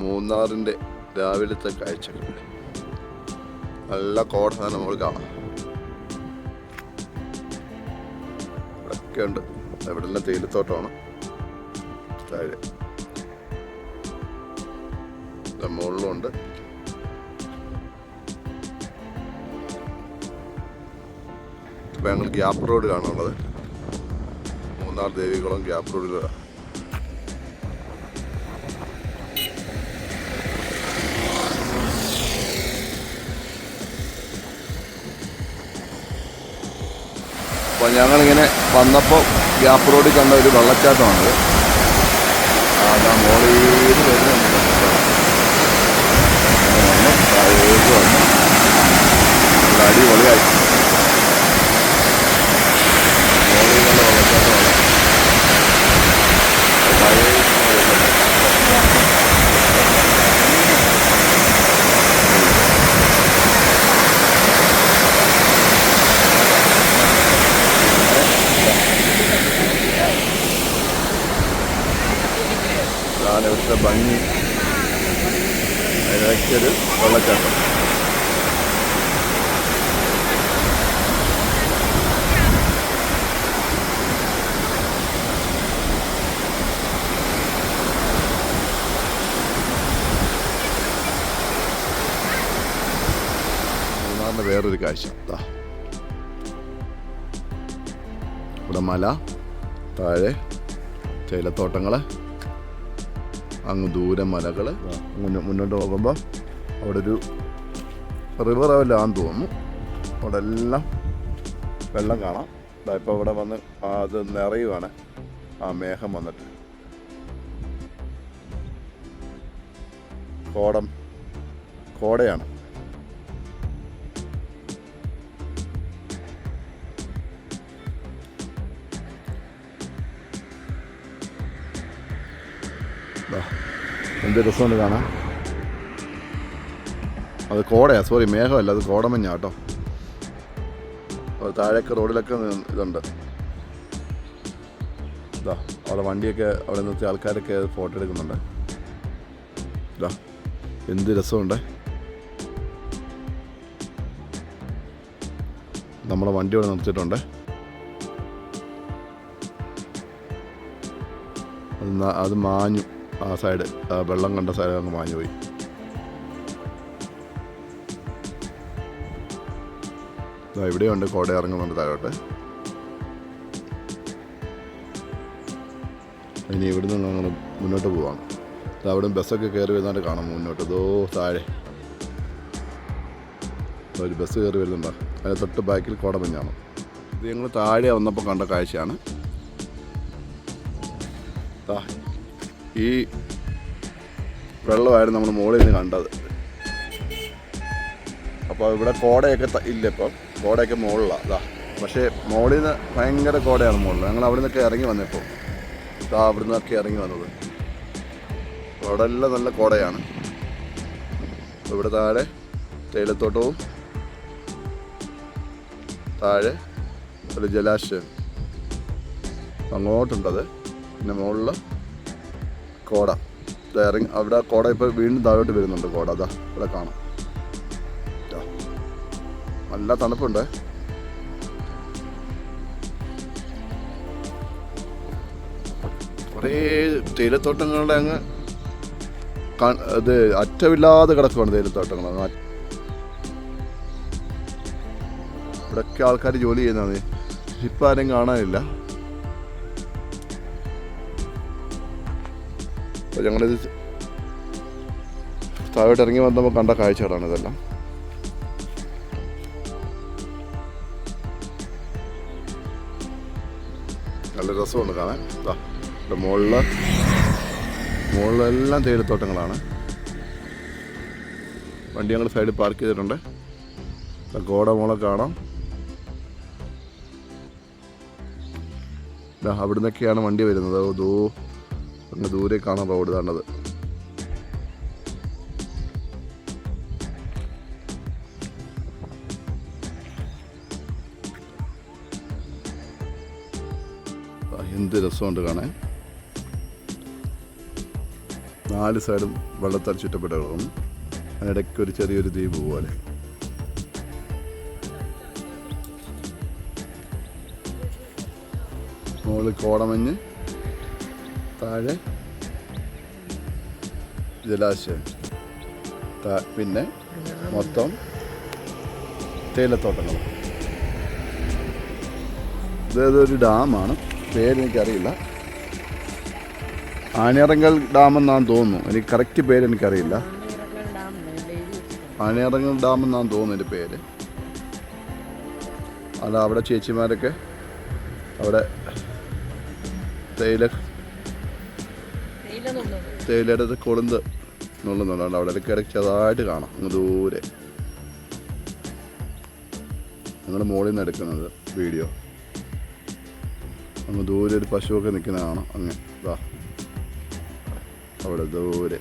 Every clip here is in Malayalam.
മൂന്നാറിന്റെ രാവിലത്തെ കാഴ്ചകൾ നല്ല കോട നമ്മൾ കാണാം ഇവിടെയൊക്കെ ഉണ്ട്. ഇവിടെ എല്ലാം തേയിലത്തോട്ടമാണ് താഴെ മുകളിലും ഉണ്ട്. ഇപ്പം ഞങ്ങൾ ഗ്യാപ്പ് റോഡ് കാണാനുള്ളത്. മൂന്നാർ ദേവികുളം ഗ്യാപ്പ് റോഡിലാണ് അപ്പോൾ ഞങ്ങളിങ്ങനെ വന്നപ്പോൾ ഗ്യാപ്പ് റോഡിൽ കണ്ട ഒരു വെള്ളച്ചാട്ടമാണിത്. അതാ മോളിൽ വരുന്നത് വന്നു താഴേക്ക് വന്നു നല്ല അടിപൊളിയായി മോളിൽ നല്ല വെള്ളച്ചാട്ടമാണ് താഴേക്ക് വരുന്നുണ്ട്. ഇതാണ് ഇവിടുത്തെ ഭംഗി അതിനൊരു വെള്ളച്ചാട്ടം. വേറൊരു കാഴ്ച. ഇവിടെ മല താഴെ തേയിലത്തോട്ടങ്ങൾ അങ്ങ് ദൂരെ മലകൾ മുന്നോ മുന്നോട്ട് പോകുമ്പോൾ അവിടെ ഒരു റിവർ ആവില്ലാന്ന് തോന്നുന്നു. അവിടെ എല്ലാം വെള്ളം കാണാം. ഇപ്പോൾ ഇവിടെ വന്ന് അത് നിറയുവാണ്. ആ മേഘം വന്നിട്ട്. കോടം കോടയാണ്. എന്ത് രസമുണ്ട് കാണാൻ. അത് കോടയാ സോറി മേഘമല്ല അത് കോടമഞ്ഞാ കേട്ടോ. താഴേക്ക് റോഡിലൊക്കെ ഇതുണ്ട്. ഇതാ അവിടെ വണ്ടിയൊക്കെ അവിടെ നിർത്തി ആൾക്കാരൊക്കെ ഫോട്ടോ എടുക്കുന്നുണ്ട്. ഇതാ എന്ത് രസമുണ്ട്. നമ്മളെ വണ്ടി അവിടെ നിർത്തിയിട്ടുണ്ട്. അത് മാഞ്ഞു. ആ സൈഡ് വെള്ളം കണ്ട സൈഡ് അങ്ങ് മാഞ്ഞു പോയി. എവിടെയുണ്ട് കോട ഇറങ്ങുന്നുണ്ട് താഴോട്ട്. ഇനി ഇവിടുന്ന് അങ്ങനെ മുന്നോട്ട് പോവാണ് അവിടെ ബസ്സൊക്കെ കയറി വരുന്നതായിട്ട് കാണാം മുന്നോട്ട്. ഇതോ താഴെ. ഒരു ബസ് കയറി വരുന്നുണ്ടോ. അതിന് തൊട്ട് ബാക്കിൽ കോടമഞ്ഞാണ് ഇത് ഞങ്ങൾ താഴെ വന്നപ്പോൾ കണ്ട കാഴ്ചയാണ്. ഈ വെള്ളമായിരുന്നു നമ്മൾ മുകളിൽ നിന്ന് കണ്ടത്. അപ്പോൾ ഇവിടെ കോടയൊക്കെ ഇല്ല ഇപ്പം. കോടയൊക്കെ മുകളിലാണ് അതാ പക്ഷേ മുകളിൽ നിന്ന് ഭയങ്കര കോടയാണ് മുകളിൽ. ഞങ്ങൾ അവിടെ നിന്നൊക്കെ ഇറങ്ങി വന്നപ്പോൾ ഇതാ അവിടെ നിന്നൊക്കെ ഇറങ്ങി വന്നത്. അവിടെ എല്ലാം നല്ല കോടയാണ്. ഇവിടെ താഴെ തേയിലത്തോട്ടവും താഴെ ഒരു ജലാശയം. അങ്ങോട്ടുണ്ടത്. പിന്നെ മുകളിൽ കോട. ഇറങ്ങി അവിടെ കോട ഇപ്പോൾ വീണ്ടും താഴോട്ട് വരുന്നുണ്ട് കോട. അതാ ഇവിടെ കാണാം. നല്ല തണുപ്പുണ്ട്. കുറേ തേയിലത്തോട്ടങ്ങളുടെ അങ്ങ് ഇത് അറ്റമില്ലാതെ കിടക്കുവാണ് തേയിലത്തോട്ടങ്ങൾ. ഇവിടെയൊക്കെ ആൾക്കാർ ജോലി ചെയ്യുന്നതാണ്. ഇപ്പം ആരും കാണാനില്ല. അപ്പോൾ ഞങ്ങളിത് താഴോട്ട് ഇറങ്ങി വന്നപ്പോൾ കണ്ട കാഴ്ചകളാണ് ഇതെല്ലാം. നല്ല രസമുണ്ട് കാണാൻ. ഇവിടെ മുകളിൽ മുകളിലെല്ലാം തേയിലത്തോട്ടങ്ങളാണ്. വണ്ടി ഞങ്ങൾ സൈഡിൽ പാർക്ക് ചെയ്തിട്ടുണ്ട്. ഗോഡ മോളെ കാണാം. അവിടുന്നൊക്കെയാണ് വണ്ടി വരുന്നത്. ദൂ അങ്ങ് ദൂരെ കാണാൻ റോഡ് ആ, എന്ത് രസമുണ്ട് കാണാൻ. നാല് സൈഡും വെള്ളത്താൽ ചുറ്റപ്പെട്ട് അതിനിടയ്ക്ക് ഒരു ചെറിയൊരു ദ്വീപ് പോലെ. മുകളിൽ കോടമഞ്ഞ്. താഴെ. ജലാശയം. പിന്നെ മൊത്തം തേയിലത്തോട്ടങ്ങൾ. ഒരു ഡാമാണ്? പേരെനിക്കറിയില്ല. ഡാം എന്നാണ് തോന്നുന്നു. എനിക്ക് കറക്റ്റ് പേര് എനിക്കറിയില്ല. ആണിയറങ്കൽ ഡാം എന്നാണ് തോന്നുന്നു എന്റെ പേര്. അല്ല അവിടെ ചേച്ചിമാരൊക്കെ അവിടെ തേയില തേയിലയുടെ കൊളുന്ത് നുള്ളുന്നുണ്ട് അവിടെ ഇടയ്ക്ക് ഇടയ്ക്ക് ചെറുതായിട്ട് കാണാം. അങ്ങ് ദൂരെ. ഞങ്ങൾ മുകളിൽ നിന്ന് എടുക്കുന്നത് വീഡിയോ. അങ്ങ് ദൂരെ ഒരു പശുവൊക്കെ നിൽക്കുന്ന കാണാം. അങ്ങ് ഇതാ അവിടെ ദൂരെ.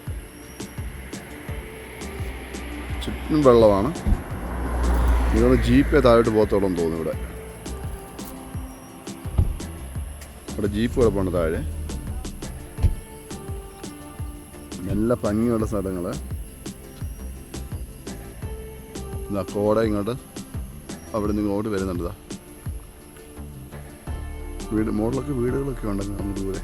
ചുറ്റും വെള്ളമാണ്. നിങ്ങൾ ജീപ്പേ താഴോട്ട് പോകത്തോളം തോന്നുന്നു ഇവിടെ. ഇവിടെ ജീപ്പ് കിടപ്പുണ്ട് താഴെ. നല്ല ഭംഗിയുള്ള സ്ഥലങ്ങൾ കോട ഇങ്ങോട്ട് അവിടെ നിന്ന് ഇങ്ങോട്ട് വരുന്നുണ്ട് വീട് മുകളിലൊക്കെ വീടുകളൊക്കെ ഉണ്ടെന്ന് അങ്ങ് ദൂരെ.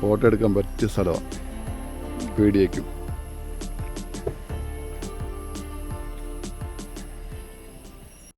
ഫോട്ടോ എടുക്കാൻ പറ്റിയ സ്ഥലമാണ് പേടിയേക്കും